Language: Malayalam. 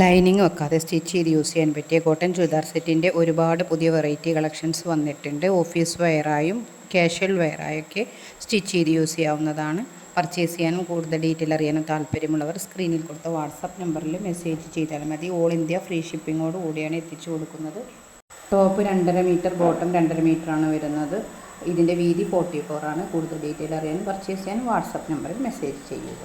ലൈനിങ് വെക്കാതെ സ്റ്റിച്ച് ചെയ്ത് യൂസ് ചെയ്യാൻ പറ്റിയ കോട്ടൺ ചുരിദാർ സെറ്റിന്റെ ഒരുപാട് പുതിയ വെറൈറ്റി കളക്ഷൻസ് വന്നിട്ടുണ്ട്. ഓഫീസ് വെയറായും കാഷ്വൽ വെയറായൊക്കെ സ്റ്റിച്ച് ചെയ്ത് യൂസ് ചെയ്യാവുന്നതാണ്. പർച്ചേസ് ചെയ്യാനും കൂടുതൽ ഡീറ്റെയിൽ അറിയാനും താല്പര്യമുള്ളവർ സ്ക്രീനിൽ കൊടുത്ത വാട്സപ്പ് നമ്പറിൽ മെസ്സേജ് ചെയ്താൽ മതി. ഓൾ ഇന്ത്യ ഫ്രീ ഷിപ്പിങ്ങോട് കൂടിയാണ് എത്തിച്ചു കൊടുക്കുന്നത്. ടോപ്പ് രണ്ടര മീറ്റർ ബോട്ടം രണ്ടര മീറ്ററാണ് വരുന്നത്. ഇതിന്റെ വീതി ഫോർട്ടി ഫോർ ആണ്. കൂടുതൽ ഡീറ്റെയിൽ അറിയാനും പർച്ചേസ് ചെയ്യാനും വാട്സപ്പ് നമ്പറിൽ മെസ്സേജ് ചെയ്യുക.